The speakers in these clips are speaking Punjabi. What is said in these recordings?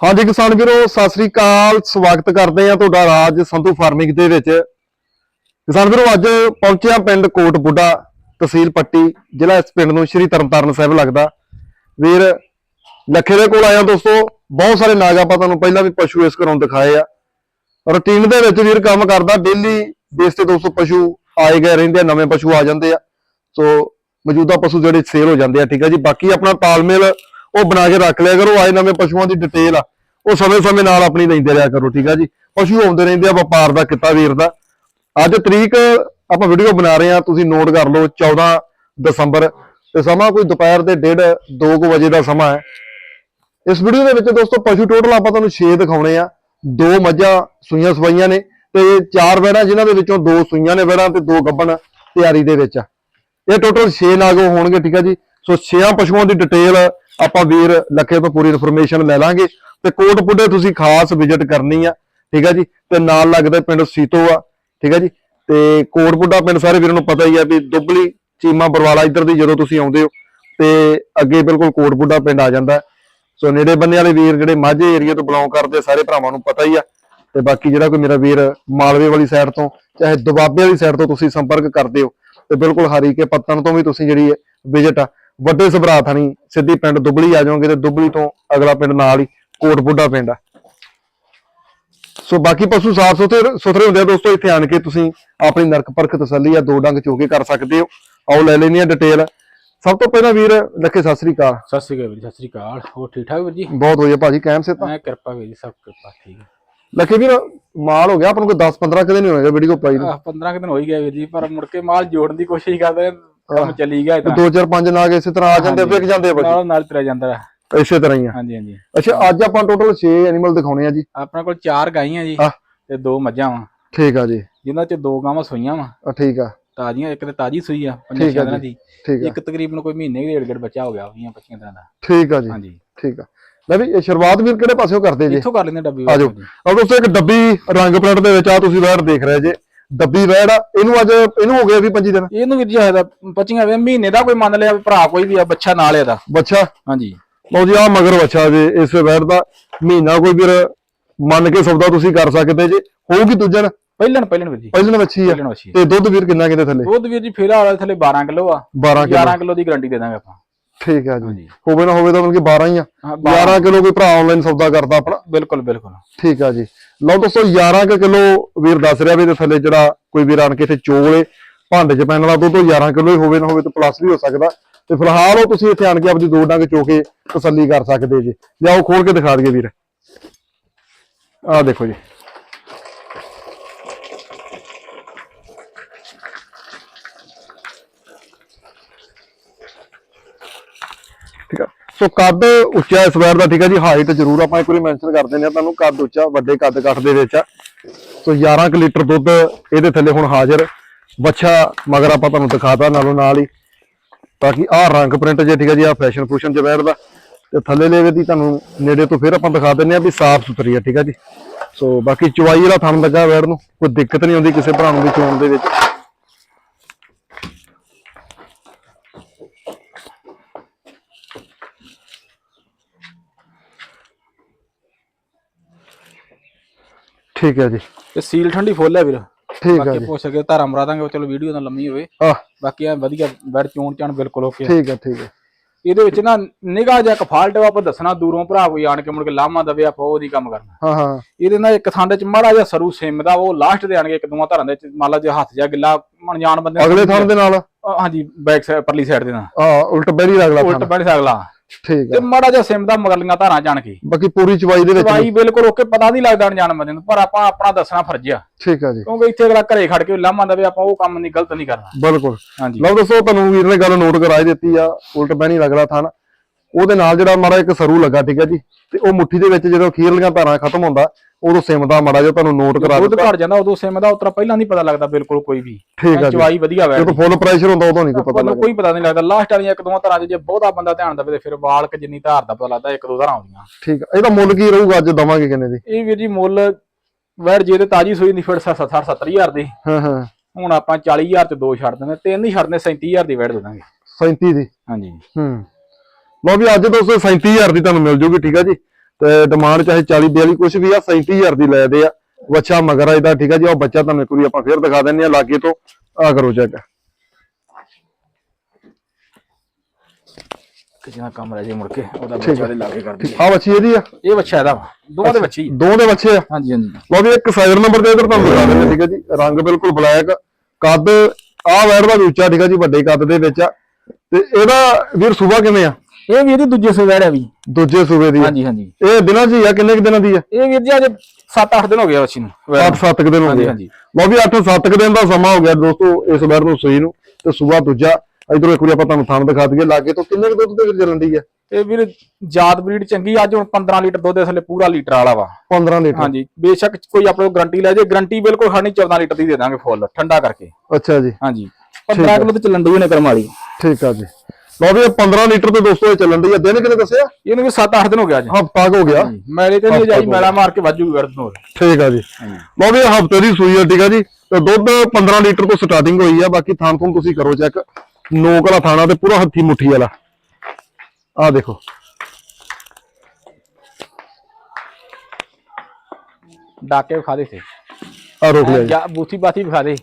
ਹਾਂਜੀ ਕਿਸਾਨ ਵੀਰੋ, ਸਤਿ ਸ੍ਰੀ ਅਕਾਲ। ਸਵਾਗਤ ਕਰਦੇ ਆ ਤੁਹਾਡਾ ਰਾਜ ਸੰਧੂ ਫਾਰਮਿੰਗ ਦੇ ਵਿੱਚ। ਕਿਸਾਨ ਵੀਰੋ, ਅੱਜ ਪਹੁੰਚਿਆ ਪਿੰਡ ਕੋਟ ਬੁੱਢਾ ਤਹਿਸੀਲ ਪੱਟੀ, ਜ਼ਿਲ੍ਹਾ ਇਸ ਪਿੰਡ ਨੂੰ ਸ਼੍ਰੀ ਤਰਨਤਾਰਨ ਸਾਹਿਬ ਲੱਗਦਾ। ਵੀਰ, ਲੱਖੇ ਦੇ ਕੋਲ ਆਇਆ ਦੋਸਤੋ, ਬਹੁਤ ਸਾਰੇ ਨਾਗ ਆਪਾਂ ਤੁਹਾਨੂੰ ਪਹਿਲਾਂ ਵੀ ਪਸ਼ੂ ਇਸ ਘਰੋਂ ਦਿਖਾਏ ਆ। ਰੂਟੀਨ ਦੇ ਵਿੱਚ ਵੀਰ ਕੰਮ ਕਰਦਾ ਡੇਲੀ ਬੇਸ ਤੇ ਦੋਸਤੋ ਪਸ਼ੂ ਆਏ ਗਏ ਰਹਿੰਦੇ ਆ, ਨਵੇਂ ਪਸ਼ੂ ਆ ਜਾਂਦੇ ਆ। ਸੋ ਮੌਜੂਦਾ ਪਸ਼ੂ ਜਿਹੜੇ ਸੇਲ ਹੋ ਜਾਂਦੇ ਆ, ਠੀਕ ਆ ਜੀ। ਬਾਕੀ ਆਪਣਾ ਤਾਲਮੇਲ ਉਹ ਬਣਾ ਕੇ ਰੱਖ ਲਿਆ ਕਰੋ, ਆਏ ਨਵੇਂ ਪਸ਼ੂਆਂ ਦੀ ਡਿਟੇਲ ਆ। ਉਹ ਸਮੇਂ-ਸਮੇਂ ਨਾਲ ਆਪਣੀ ਲੈਂਦੇ ਰਿਹਾ ਕਰੋ, ਠੀਕ ਆ ਜੀ? ਪਸ਼ੂ ਆਉਂਦੇ ਰਹਿੰਦੇ ਆ, ਵਪਾਰ ਦਾ, ਕਿੱਤਾ ਵੀਰ ਦਾ। ਅੱਜ ਤਰੀਕ ਆਪਾਂ ਵੀਡੀਓ ਬਣਾ ਰਹੇ ਆ, ਤੁਸੀਂ ਨੋਟ ਕਰ ਲਓ 14 ਦਸੰਬਰ। ਤੇ ਸਮਾਂ ਕੋਈ ਦੁਪਹਿਰ ਦੇ 1:30 2 ਵਜੇ ਦਾ ਸਮਾਂ ਹੈ। ਇਸ ਵੀਡੀਓ ਦੇ ਵਿੱਚ ਦੋਸਤੋ, ਪਸ਼ੂ ਟੋਟਲ ਆਪਾਂ ਤੁਹਾਨੂੰ 6 ਦਿਖਾਉਣੇ ਆ। ਦੋ ਮੱਝਾਂ, ਸੂਈਆਂ ਸਵਾਈਆਂ ਨੇ ਤੇ ਚਾਰ ਵੈੜਾਂ ਜਿਨ੍ਹਾਂ ਦੇ ਵਿੱਚੋਂ ਦੋ ਸੂਈਆਂ ਨੇ ਵੈੜਾਂ ਤੇ ਦੋ ਗੱਬਣ ਤਿਆਰੀ ਦੇ ਵਿੱਚ ਆ। ਇਹ ਟੋਟਲ 6 ਨਾਗ ਹੋਣਗੇ, ਠੀਕ ਆ ਜੀ? ਸੋ 6 ਪਸ਼ੂਆਂ ਦੀ ਡਿਟੇਲ ਆਪਾਂ ਵੀਰ ਲੱਖੇ ਤੋਂ ਪੂਰੀ ਇਨਫੋਰਮੇਸ਼ਨ ਲੈ ਲਾਂਗੇ ਤੇ ਕੋਟਪੁੱਡੇ ਤੁਸੀਂ ਖਾਸ ਵਿਜ਼ਿਟ ਕਰਨੀ ਆ, ਠੀਕ ਆ ਜੀ? ਤੇ ਨਾਲ ਲੱਗਦਾ ਪਿੰਡ ਸੀਤੋ ਆ, ਠੀਕ ਆ ਜੀ? ਤੇ ਕੋਟ ਪੁੱਡਾ ਪਿੰਡ ਸਾਰੇ ਵੀਰਾਂ ਨੂੰ ਪਤਾ ਹੀ ਆ ਵੀ ਦੁੱਬਲੀ ਚੀਮਾ ਬਰਵਾਲਾ ਇੱਧਰ ਦੀ ਜਦੋਂ ਤੁਸੀਂ ਆਉਂਦੇ ਹੋ, ਤੇ ਅੱਗੇ ਬਿਲਕੁਲ ਕੋਟ ਪੁੱਡਾ ਪਿੰਡ ਆ ਜਾਂਦਾ। ਸੋ ਨੇੜੇ ਬੰਨੇ ਵਾਲੇ ਵੀਰ ਜਿਹੜੇ ਮਾਝੇ ਏਰੀਆ ਤੋਂ ਬਿਲੋਂਗ ਕਰਦੇ ਸਾਰੇ ਭਰਾਵਾਂ ਨੂੰ ਪਤਾ ਹੀ ਆ। ਤੇ ਬਾਕੀ ਜਿਹੜਾ ਕੋਈ ਮੇਰਾ ਵੀਰ ਮਾਲਵੇ ਵਾਲੀ ਸਾਈਡ ਤੋਂ, ਚਾਹੇ ਦੁਬਾਬੇ ਵਾਲੀ ਸਾਈਡ ਤੋਂ ਤੁਸੀਂ ਸੰਪਰਕ ਕਰਦੇ ਹੋ, ਤੇ ਬਿਲਕੁਲ ਹਰੀਕੇ ਪੱਤਣ ਤੋਂ ਵੀ ਤੁਸੀਂ ਜਿਹੜੀ ਵਿਜ਼ਿਟ ਆ ਵੱਡੇ ਸਭਰਾ ਥਾਣੀ ਸਿੱਧੀ ਪਿੰਡ ਦੁਬਲੀ ਆ ਜਾਓਗੇ ਤੇ ਦੁਬਲੀ ਤੋਂ ਅਗਲਾ ਪਿੰਡ ਨਾਲ ਹੀ ਕੋਟ ਬੁੱਢਾ ਪਿੰਡ ਆ। ਸੋ ਬਾਕੀ ਪਸ਼ੂ ਸਾਫ਼ ਸੁਥਰੇ ਸੁਥਰੇ ਹੁੰਦੇ ਆ ਦੋਸਤੋ ਇੱਥੇ ਆਣ ਕੇ ਤੁਸੀਂ ਆਪਣੀ ਨਰਕ ਪਰਖ ਤਸੱਲੀ ਆ ਦੋ ਡੰਗ ਚੋਕੇ ਕਰ ਸਕਦੇ ਹੋ। ਆਓ ਲੈ ਲੈਣੀ ਆ ਡਿਟੇਲ ਸਭ ਤੋਂ ਪਹਿਲਾਂ ਵੀਰ ਲੱਖੇ ਸਤਿ ਸ੍ਰੀ ਅਕਾਲ। ਸਤਿ ਸ਼੍ਰੀ ਅਕਾਲ ਵੀਰ ਸਤਿ ਸ਼੍ਰੀ ਅਕਾਲ। ਹੋਰ ਠੀਕ ਠਾਕ ਵੀਰ ਜੀ? ਬਹੁਤ ਵਧੀਆ ਭਾਜੀ ਕਾਇਮ ਸੇ ਤਾਂ ਮੈਂ ਕਿਰਪਾ ਵੀਰ ਜੀ ਸਭ ਕਿਰਪਾ ਠੀਕ ਹੈ। ਲੱਖੇ ਵੀਰ ਮਾਲ ਹੋ ਗਿਆ ਆਪਾਂ ਨੂੰ ਕੋਈ 10 15 ਕਦੇ ਨਹੀਂ ਹੋਏਗਾ ਵੀਡੀਓ ਪਾਈ ਨੂੰ। ਆਹ 15 ਕੁ ਦਿਨ ਹੋ ਹੀ ਗਏ ਵੀਰ ਜੀ ਪਰ ਮੁੜ ਕੇ ਮਾਲ ਜੋੜਨ ਦੀ ਕੋਸ਼ਿਸ਼ ਕਰਦੇ ਕੰਮ ਚੱਲੀ ਗਿਆ ਤੇ। ਦੋ ਚਾਰ ਪੰਜ ਨਾਗ ਇਸੇ ਤਰ੍ਹਾਂ ਆ ਜਾਂਦੇ ਵਿਕ ਜਾਂਦੇ ਭਾਜੀ। ਨਾਲ ਨਾਲ ਤੁਰਿਆ ਜਾਂਦਾ। ਇਸੇ ਤਰ੍ਹਾਂ ਹੀ ਆ। ਹਾਂਜੀ ਹਾਂਜੀ। ਅੱਛਾ ਅੱਜ ਆਪਾਂ ਟੋਟਲ 6 ਐਨੀਮਲ ਦਿਖਾਉਣੇ ਆ ਜੀ। ਆਪਣੇ ਕੋਲ ਚਾਰ ਗਾਈਆਂ ਜੀ। ਤੇ ਦੋ ਮੱਝਾਂ ਵਾ। ਠੀਕ ਆ ਜੀ। ਜਿਨ੍ਹਾਂ ਚ ਦੋ ਗਾਵਾਂ ਸੂਈਆਂ ਵਾ। ਆ ਠੀਕ ਆ। ਤਾਜ਼ੀਆਂ ਇੱਕ ਤੇ ਤਾਜ਼ੀ ਸੂਈ ਆ ਪੰਜਾਂ ਦਿਨਾਂ। ਦੀ। ਠੀਕ ਆ। ਇੱਕ ਤਕਰੀਬਨ ਕੋਈ ਮਹੀਨੇ ਦੇ ਡੇਢ ਬੱਚਾ ਹੋ ਗਿਆ 20 25 ਦਿਨਾਂ ਦਾ। ਠੀਕ ਆ ਜੀ। ਹਾਂਜੀ। ਠੀਕ ਆ। ਲੈ ਵੀ ਇਹ ਸ਼ੁਰੂਆਤ ਵੀਰ ਕਿਹੜੇ ਪਾਸਿਓਂ ਕਰਦੇ ਜੀ? ਇੱਥੋਂ ਕਰ ਲੈਂਦੇ ਡੱਬੀ ਆ ਜਾਓ। ਆ ਦੋਸਤੋ ਇੱਕ ਡੱਬੀ ਰੰਗ ਪਲੇਟ ਦੇ ਵਿੱਚ ਆ ਤੁਸੀਂ ਵੈੜ ਦੇਖ ਰਹੇ ਜੇ। ਡੱਬੀ ਵੈੜ ਆ ਇਹਨੂੰ ਅੱਜ ਇਹਨੂੰ ਹੋ ਗਿਆ ਵੀ 25 ਦਿਨ। ਇਹਨੂੰ ਵੀਰ ਜੀ ਹੋਇਆ 25 ਵੇ ਮਹੀਨੇ ਦਾ ਕੋਈ ਮੰਨ ਲਿਆ ਭਰਾ ਕੋਈ ਵੀ ਆ ਬੱਚਾ ਨਾਲ ਇਹਦਾ। ਬੱਚਾ? ਹਾਂਜੀ। ਲਓ ਜੀ ਆ ਮਗਰ ਬੱਚਾ ਜੇ ਇਸ ਵੈੜ ਦਾ ਮਹੀਨਾ ਕੋਈ ਵੀਰ ਮੰਨ ਕੇ ਸੌਦਾ ਤੁਸੀਂ ਕਰ ਸਕਦੇ ਜੇ ਹੋਊਗੀ ਦੂਜਣ ਪਹਿਲਣ ਪਹਿਲਣ ਵੀਰ ਜੀ। ਪਹਿਲਣ ਵੱਛੀ ਆ। ਤੇ ਦੁੱਧ ਵੀਰ ਕਿੰਨਾ ਕਿਤੇ ਥੱਲੇ? ਦੁੱਧ ਵੀਰ ਜੀ ਫੇਰਾ ਵਾਲਾ ਥੱਲੇ 12 ਕਿਲੋ ਆ। 12 ਕਿਲੋ। 11 ਕਿਲੋ ਦੀ ਗਾਰੰਟੀ ਦੇ ਦਾਂਗੇ ਆਪਾਂ। ਠੀਕ ਆ ਜੀ। ਹੋਵੇ ਨਾ ਹੋਵੇ ਤਾਂ ਮਤਲਬ ਕਿ 12 ਹੀ ਆ। ਹਾਂ 11 ਕਿਲੋ ਕੋਈ ਭਰਾ ਆਨਲਾਈਨ ਸੌਦਾ ਕਰਦਾ ਆਪਣਾ। ਬਿਲਕੁਲ ਬਿਲਕੁਲ। ਠੀਕ ਆ ਜੀ। ਲਓ ਦੋਸਤੋ 11 ਕੁ ਕਿਲੋ ਵੀਰ ਦੱਸ ਰਿਹਾ ਵੀ ਤੇ ਥੱਲੇ ਜਿਹੜਾ ਕੋਈ ਵੀਰ ਆਣ ਕੇ ਇੱਥੇ ਚੋਲੇ ਭਾਂਡੇ 'ਚ ਪੈਣ ਵਾਲਾ ਦੁੱਧ ਉਹ 11 ਕਿਲੋ ਹੀ ਹੋਵੇ ਨਾ ਹੋਵੇ ਤੇ ਪਲੱਸ ਵੀ ਹੋ ਸਕਦਾ। ਤੇ ਫਿਲਹਾਲ ਉਹ ਤੁਸੀਂ ਇੱਥੇ ਆਣ ਕੇ ਆਪਣੀ ਦੋ ਡੰਗ ਚੋ ਕੇ ਤਸੱਲੀ ਕਰ ਸਕਦੇ ਜੀ। ਲਿਆਓ ਖੋਲ ਕੇ ਦਿਖਾ ਦਈਏ ਵੀਰ। ਆਹ ਦੇਖੋ ਜੀ ਠੀਕ ਆ ਸੋ ਕੱਦ ਉੱਚਾ ਇਸ ਵਾਰ ਦਾ ਠੀਕ ਆ ਜੀ, ਹਾਈਟ ਜ਼ਰੂਰ ਆਪਾਂ ਇੱਕ ਵਾਰੀ ਮੈਂਸ਼ਨ ਕਰ ਦਿੰਦੇ ਆ ਤੁਹਾਨੂੰ ਕੱਦ ਉੱਚਾ, ਵੱਡੇ ਕੱਦ ਕੱਟ ਦੇ ਵਿੱਚ ਆ। ਸੋ 11 ਕੁ ਲੀਟਰ ਦੁੱਧ ਇਹਦੇ ਥੱਲੇ ਹੁਣ ਹਾਜ਼ਰ। ਬੱਚਾ ਮਗਰ ਆਪਾਂ ਤੁਹਾਨੂੰ ਦਿਖਾਤਾ ਨਾਲੋਂ ਨਾਲ ਹੀ ਬਾਕੀ ਆਹ ਰੰਗ ਪ੍ਰਿੰਟ ਜੇ ਠੀਕ ਹੈ ਜੀ ਆ ਫੈਸ਼ਨ ਫੂਸ਼ਨ ਚ ਬੈਠਦਾ, ਤੇ ਥੱਲੇ ਲੈਵੇ ਦੀ ਤੁਹਾਨੂੰ ਨੇੜੇ ਤੋਂ ਫਿਰ ਆਪਾਂ ਦਿਖਾ ਦਿੰਨੇ ਆ ਵੀ ਸਾਫ਼ ਸੁਥਰੀ ਆ ਠੀਕ ਆ ਜੀ। ਸੋ ਬਾਕੀ ਚੁਆਈ ਵਾਲਾ ਥਣ ਲੱਗਾ ਵੈੜ ਨੂੰ, ਕੋਈ ਦਿੱਕਤ ਨਹੀਂ ਆਉਂਦੀ ਕਿਸੇ ਭਰਾ ਨੂੰ ਵੀ ਚੋਣ ਦੇ ਵਿੱਚ। ਠੀਕ ਹੈ ਜੀ। ਤੇ ਸੀਲ ਠੰਡੀ ਫੁੱਲ ਹੈ ਵੀਰ। ਠੀਕ ਆ ਬਾਕੀ ਜੀ। ਪੁੱਛ ਕੇ ਧਾਰਾ ਮਰਾ ਦਾਂਗੇ ਚਲੋ ਵੀਡੀਓ ਨਾ ਲੰਮੀ ਹੋਵੇ। ਆਹ। ਬਾਕੀ ਆ ਵਧੀਆ ਬੈਡ ਚੋਣ ਚਾਣ ਬਿਲਕੁਲ ਓਕੇ ਠੀਕ ਹੈ ਠੀਕ ਹੈ। ਇਹਦੇ ਵਿੱਚ ਨਾ ਨਿਗਾਹ ਜਿਹਾ ਇੱਕ ਫਾਲਟ ਵਾ ਆਪਾਂ ਦੱਸਣਾ ਦੂਰੋਂ ਭਰਾ ਕੋਈ ਆਣ ਕੇ ਮੁੜ ਕੇ ਲਾਮਾ ਦਵੇ ਆਪਾਂ ਉਹ ਨਹੀਂ ਕੰਮ ਕਰਨਾ। ਹਾਂ ਹਾਂ। ਇਹਦੇ ਨਾਲ ਇੱਕ ਥਾਂ ਦੇ ਚ ਮਾੜਾ ਜਿਹਾ ਸਰੂ ਸਿਮ ਦਾ ਉਹ ਲਾਸਟ ਦੇ ਆਣਗੇ ਇੱਕ ਦੋਵਾਂ ਧਾਰਾਂ ਦੇ ਚ ਮੰਨ ਲਾ ਜੇ ਹੱਥ ਜਿਹਾ ਗਿੱਲਾ ਅਣਜਾਣ ਬੰਦੇ ਅਗਲੇ ਥਣ ਦੇ ਨਾਲ? ਹਾਂਜੀ ਬੈਕ ਸਾਈਡ ਪਰਲੀ ਸਾਈਡ ਦੇ ਨਾਲ। ਆ ਉਲਟ ਬੈਰੀ ਅਗਲਾ ਉਲਟ ਥਣ ਬੈਠ ਸਕਲਾ ਠੀਕ ਤੇ ਮਾੜਾ ਜਿਹਾ ਸਿਮ ਦਾ ਮਗਰਲੀਆਂ ਧਾਰਾਂ ਜਾਣ ਕੇ। ਬਾਕੀ ਪੂਰੀ ਚਵਾਈ ਦੇ ਵਿੱਚ ਦਵਾਈ ਬਿਲਕੁਲ ਓਕੇ ਪਤਾ ਨਹੀਂ ਲੱਗਦਾ ਅਣਜਾਣ ਬੰਦੇ ਨੂੰ ਪਰ ਆਪਾਂ ਆਪਣਾ ਦੱਸਣਾ ਫਰਜ਼ ਆ। ਠੀਕ ਹੈ ਜੀ। ਕਿਉਂਕਿ ਇੱਥੇ ਅਗਲਾ ਘਰੇ ਖੜ ਕੇ ਲਾਮਾ ਦਵੇ ਆਪਾਂ ਉਹ ਕੰਮ ਨਹੀਂ ਗਲਤ ਨਹੀਂ ਕਰਨਾ। ਬਿਲਕੁਲ। ਹਾਂਜੀ। ਲਓ ਦੱਸੋ ਤੁਹਾਨੂੰ ਵੀਰ ਨੇ ਗੱਲ ਨੋਟ ਕਰਾਈ ਦਿੱਤੀ ਆ ਉਲਟ ਬੈਣੀ ਅਗਲਾ ਥਣ। ਉਹਦੇ ਨਾਲ ਜਿਹੜਾ ਮਾੜਾ ਇੱਕ ਸਰੂ ਲੱਗਾ ਠੀਕ ਹੈ ਜੀ? ਤੇ ਉਹ ਮੁੱਠੀ ਦੇ ਵਿੱਚ ਜਦੋਂ ਖੀਰਲੀਆਂ ਧਾਰਾਂ ਖਤਮ ਹੁੰਦਾ ਉਦੋਂ ਸਿਮ ਦਾ ਮਾੜਾ ਜਿਹਾ ਤੁਹਾਨੂੰ ਨੋਟ ਕਰਾ ਦੁੱਧ ਦਿੱਤਾ। ਘਟ ਜਾਂਦਾ ਉਦੋਂ ਸਿਮ ਦਾ ਉਤਰਾ ਪਹਿਲਾਂ ਨਹੀਂ ਪਤਾ ਲੱਗਦਾ ਬਿਲਕੁਲ ਕੋਈ ਵੀ। ਠੀਕ ਆ ਜੀ। ਚਵਾਈ ਵਧੀਆ ਵੈ ਜਦੋਂ ਫੁੱਲ ਪ੍ਰੈਸ਼ਰ ਹੁੰਦਾ ਉਦੋਂ ਨਹੀਂ ਕੋਈ ਪਤਾ ਲੱਗਦਾ। ਕੋਈ ਪਤਾ ਨਹੀਂ ਲੱਗਦਾ। ਲਾਸਟ ਵਾਲੀਆਂ ਇੱਕ ਦੋ ਧਾਰਾਂ 'ਚ ਜੇ ਬਹੁਤਾ ਬੰਦਾ ਧਿਆਨ ਦੇਵੇ ਤੇ ਫਿਰ ਵਾਲਕ ਜਿੰਨੀ ਧਾਰ ਦਾ ਪਤਾ ਲੱਗਦਾ ਇੱਕ ਦੋ ਧਾਰਾਂ ਆਉਂਦੀਆਂ। ਠੀਕ ਆ। ਇਹਦਾ ਮੁੱਲ ਕੀ ਰਹੂਗਾ ਅੱਜ ਦਵਾਂਗੇ ਕਿੰਨੇ ਦੀ? ਇਹ ਵੀਰ ਜੀ ਮੁੱਲ ਵੈਰ ਜੇ ਤੇ ਤਾਜੀ ਸੂਈ ਦੀ ਫਿਰ 60 70000 ਦੀ। ਹਾਂ ਹਾਂ। ਹੁਣ ਆਪਾਂ 40000 ਚ ਦੋ ਛੱਡ ਦਿੰਦੇ ਤਿੰਨ ਹੀ ਛੱਡਨੇ 37000 ਦੀ ਵੈੜ ਦੇ ਦਾਂਗੇ। 37 ਦੀ? ਹਾਂਜੀ। ਹੂੰ। ਲਓ ਵੀ ਅੱਜ ਦੋਸਤੋ 37000 ਦੀ ਤੁਹਾਨੂੰ ਮਿਲ ਜੂਗੀ ਠੀਕ ਆ ਜੀ? ਤੇ ਡਿਮਾਂਡ ਚਾਹੇ 40 42 ਕੁਝ ਵੀ ਆ 37000 ਦੀ ਲੈ ਦੇ ਆ। ਬੱਚਾ ਮਗਰ ਆ ਇਹਦਾ ਠੀਕ ਆ ਜੀ? ਉਹ ਬੱਚਾ ਤੁਹਾਨੂੰ ਇੱਕ ਵਾਰੀ ਆਪਾਂ ਫੇਰ ਦਿਖਾ ਦਿੰਨੇ ਆ ਲਾਗੇ ਤੋਂ। ਆ ਕਰੋ ਚੈੱਕ ਕਿਸੇ ਦਾ ਕੰਮ ਰਹਿ ਜੇ ਮੁੜ ਕੇ ਉਹਦਾ ਬੱਚਾ ਦੇ ਲਾਗੇ ਕਰਦੀ ਆ ਬੱਚੀ ਇਹਦੀ ਆ? ਇਹ ਬੱਚਾ ਇਹਦਾ। ਦੋਵਾਂ ਦੇ ਬੱਚੇ ਦੋ ਦੇ ਬੱਚੇ ਆ? ਹਾਂਜੀ ਹਾਂਜੀ। ਲਓ ਵੀ ਇੱਕ ਸਾਈਡ ਨੰਬਰ ਤੇ ਇਧਰ ਤੁਹਾਨੂੰ ਦਿਖਾ ਦਿੰਦੇ ਠੀਕ ਹੈ ਜੀ? ਰੰਗ ਬਿਲਕੁਲ ਬਲੈਕ ਕੱਦ ਆ ਵੈਰ ਦਾ ਉੱਚਾ ਠੀਕ ਹੈ ਜੀ? ਵੱਡੇ ਕੱਦ ਦੇ ਵਿੱਚ ਆ। ਤੇ ਇਹਦਾ ਵੀਰ ਸੂਬਾ ਕਿਵੇਂ ਆ? ਇਹ ਵੀਰ ਜੀ ਦੂਜੇ ਸਵੇੜ ਹੈ ਵੀ ਦੂਜੇ ਸੂਬੇ ਦੀ ਆ। ਹਾਂਜੀ ਹਾਂਜੀ। ਇਹ ਦਿਨਾਂ 'ਚ ਹੀ ਆ? ਕਿੰਨੇ ਕੁ ਦਿਨਾਂ ਦੀ ਆ? ਇਹ ਵੀਰ ਜੀ ਅੱਜ 7-8 ਦਿਨ ਹੋ ਗਏ ਬੱਚੀ ਨੂੰ। 8-7 ਕੁ ਦਿਨ ਹੋ ਹਾਂਜੀ, ਗਏ। ਹਾਂਜੀ। ਲਓ ਵੀ 8-7 ਕੁ ਦਿਨ ਦਾ ਸਮਾਂ ਹੋ ਗਿਆ ਦੋਸਤੋ ਇਸ ਵਾਰ ਨੂੰ ਸੂਈ ਨੂੰ। ਤੇ ਸੂਬਾ ਦੂਜਾ। ਇਧਰੋਂ ਇੱਕ ਵਾਰੀ ਆਪਾਂ ਤੁਹਾਨੂੰ ਥਣ ਦਿਖਾ ਦਈਏ ਲਾਗੇ ਤੋਂ ਕਿੰਨੇ ਕੁ ਦੁੱਧ ਦੇ ਵਿੱਚ ਚੱਲਣ ਦੀ ਆ? ਇਹ ਵੀਰ ਜਾਤ ਬਰੀਡ ਚੰਗੀ ਅੱਜ ਹੁਣ 15 ਲੀਟਰ ਦੁੱਧ ਇਸ ਵੇਲੇ ਪੂਰਾ ਲੀਟਰ ਵਾਲਾ ਵਾ। 15 ਲੀਟਰ। ਹਾਂਜੀ ਬੇਸ਼ੱਕ ਕੋਈ ਆਪਣੇ ਕੋਲ ਗਾਰੰਟੀ ਲੈ ਜੇ ਗਾਰੰਟੀ ਬਿਲਕੁਲ ਖਾਣੀ 14 ਲੀਟਰ ਦੀ ਦੇ ਦਾਂਗੇ ਫੁੱਲ ਠੰਡਾ ਕਰਕੇ। ਅੱਛਾ ਜੀ। ਹਾਂਜੀ। 15 ਕਿਲੋ ਤੇ ਚੱਲਣ ਦੀ ਨੇ ਕਰਮ ਵਾਲੀ। ਠੀਕ ਆ ਜੀ। ਲਓ ਵੀ ਇਹ 15 ਲੀਟਰ ਤੇ ਦੋਸਤੋ ਇਹ ਚੱਲਣ ਦੀ ਆ। ਦਿਨ ਕਿੰਨੇ ਦੱਸਿਆ? ਇਹਨੂੰ ਵੀ 7-8 ਦਿਨ ਹੋ ਗਿਆ ਅੱਜ ਹਫਤਾ ਹੋ ਗਿਆ। ਮੈਲੇ ਤੇ ਨਹੀਂ ਜਾਈ ਮੈਲਾ ਮਾਰ ਕੇ ਵਾਜੂ ਗਰਦ ਨੂੰ ਠੀਕ ਆ ਜੀ। ਲਓ ਵੀ ਹਫ਼ਤੇ ਦੀ ਸੂਈ ਆ ਠੀਕ ਆ ਜੀ। ਤੇ ਦੁੱਧ 15 ਲੀਟਰ ਤੋਂ ਸਟਾਰਟਿੰਗ ਹੋਈ ਆ ਬਾਕੀ ਥਾਂ ਥੂਣ ਤੁਸੀਂ ਕਰੋ ਚੈੱਕ ਨੋਕ ਵਾਲਾ ਥਾਣਾ ਤੇ ਪੂਰਾ ਹੱਥੀ ਮੁੱਠੀ ਵਾਲਾ। ਆ ਦੇਖੋ। ਡਾਕੇ ਵਿਖਾ ਦੇ ਸੇ ਆ ਰੋਕ ਲਿਆ ਬੂਥੀ ਬਾਥੀ ਵਿਖਾ ਦੇ।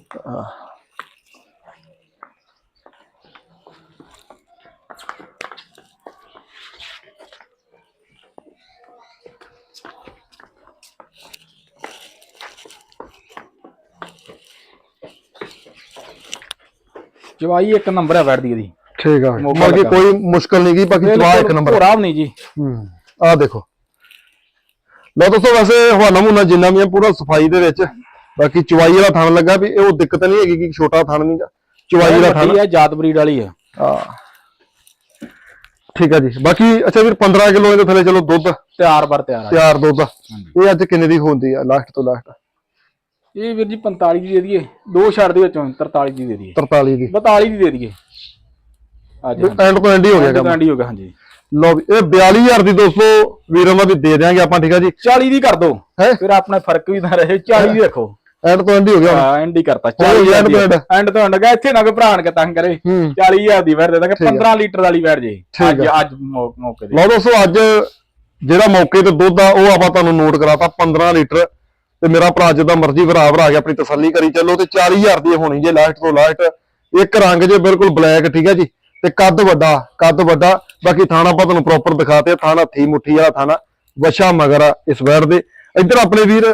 ਜਵਾਈ ਇੱਕ ਨੰਬਰ ਹੈ ਬੈਠਦੀ ਇਹਦੀ। ਠੀਕ ਆ। ਮੌਕਾ ਬਾਕੀ ਲੱਗਾ। ਕੋਈ ਮੁਸ਼ਕਲ ਨਹੀਂ ਗਈ ਬਾਕੀ ਚਵਾ ਇੱਕ ਨੰਬਰ ਵੀ ਨਹੀਂ ਜੀ। ਹੂੰ ਆ ਦੇਖੋ। ਲਓ ਦੋਸਤੋ ਵੈਸੇ ਹਵਾਨਾ ਮੁੰਨਾ ਜਿੰਨਾ ਵੀ ਆ ਪੂਰਾ ਸਫ਼ਾਈ ਦੇ ਵਿੱਚ। ਬਾਕੀ ਚਵਾਈ ਵਾਲਾ ਥਣ ਲੱਗਾ ਵੀ ਇਹ ਉਹ ਦਿੱਕਤ ਨਹੀਂ ਹੈਗੀ ਕਿ ਛੋਟਾ ਥਣ ਨਹੀਂਗਾ ਚਵਾਈ ਦਾ ਥਣ ਵੱਡੀ ਹੈ ਜਾਤ ਬਰੀਡ ਵਾਲੀ ਹੈ। ਆ ਠੀਕ ਆ ਜੀ। ਬਾਕੀ ਅੱਛਾ ਵੀਰ 15 ਕਿਲੋ ਇਹਦੇ ਥੱਲੇ ਚਲੋ ਦੁੱਧ। ਤਿਆਰ ਬਰ ਤਿਆਰ ਆ। ਤਿਆਰ ਦੁੱਧ। ਇਹ ਅੱਜ ਕਿੰਨੇ ਦੀ ਹੁੰਦੀ ਆ ਲਾਸਟ ਤੋਂ ਲਾਸਟ? ਇਹ ਵੀਰ ਜੀ 45 ਦੀ ਦੇ ਦਈਏ। ਦੋ ਛੱਡ ਦੇ ਵਿੱਚੋਂ 43 ਦੀ ਦੇ ਦਈਏ। 43 ਦੀ। 42 ਦੀ ਦੇ ਦਈਏ। ਅੱਜ ਐਂਡ ਤੋਂ ਐਂਡ ਹੀ ਹੋ ਗਿਆ ਕੰਮ। ਗਾਂਡੀ ਹੋ ਗਿਆ ਹਾਂਜੀ ਵੀ ਇਹ 42000 ਦੀ ਦੋਸਤੋ ਵੀਰਾਂ ਦਾ ਵੀ ਦੇ ਦਿਆਂਗੇ ਆਪਾਂ ਠੀਕ ਆ ਜੀ। 40 ਦੀ ਕਰ ਦੋ। ਫਿਰ ਆਪਣੇ ਫ਼ਰਕ ਵੀ ਨਾ ਰਹੇ 40 ਦੀ ਰੱਖੋ। ਐਂਡ ਤੋਂ ਐਂਡ ਹੀ ਹੋ ਗਿਆ। ਹਾਂ ਐਂਡ ਹੀ ਕਰਤਾ। ਹੋ 40 ਗਿਆ end to end। ਐਂਡ ਤੋਂ ਐਂਡ ਗਿਆ। ਇੱਥੇ ਨਾ ਕੋਈ ਭਰਾਣ ਕੇ ਤੰਗ ਕਰੇ। ਹੂੰ। 40000 ਦੀ ਵੈਟ ਦੇ ਦਾਂਗੇ ਠੀਕ ਆ। 15 ਲੀਟਰ ਵਾਲੀ ਵੈਟ ਜੇ। ਅੱਜ। ਅੱਜ ਮੌਕੇ ਦੇ ਲਓ ਦੋਸਤੋ ਅੱਜ ਜਿਹੜਾ ਮੌਕੇ ਤੇ ਦੁੱਧ ਆ ਉਹ ਆਪਾਂ ਤੁਹਾਨੂੰ ਨੋਟ ਕਰਾਤਾ 15 ਲੀਟਰ ਤੇ ਮੇਰਾ ਭਰਾ ਜਿੱਦਾਂ ਮਰਜ਼ੀ ਭਰਾ ਭਰਾ ਕੇ ਆਪਣੀ ਤਸੱਲੀ ਕਰੀ ਚੱਲੋ ਤੇ 40000 ਦੀ ਹੋਣੀ ਜੇ ਲਾਸਟ ਤੋਂ ਲਾਸਟ ਇੱਕ ਰੰਗ ਜੇ ਬਿਲਕੁਲ ਬਲੈਕ ਠੀਕ ਹੈ ਜੀ? ਤੇ ਕੱਦ ਵੱਡਾ ਕੱਦ ਵੱਡਾ। ਬਾਕੀ ਥਾਣਾ ਆਪਾਂ ਤੁਹਾਨੂੰ ਪ੍ਰੋਪਰ ਦਿਖਾਤੇ ਥਾਣਾ ਹੱਥੀ ਮੁੱਠੀ ਵਾਲਾ ਥਾਣਾ ਵਸ਼ਾ ਮਗਰ ਇਸ ਵੈੜ ਦੇ। ਇੱਧਰ ਆਪਣੇ ਵੀਰ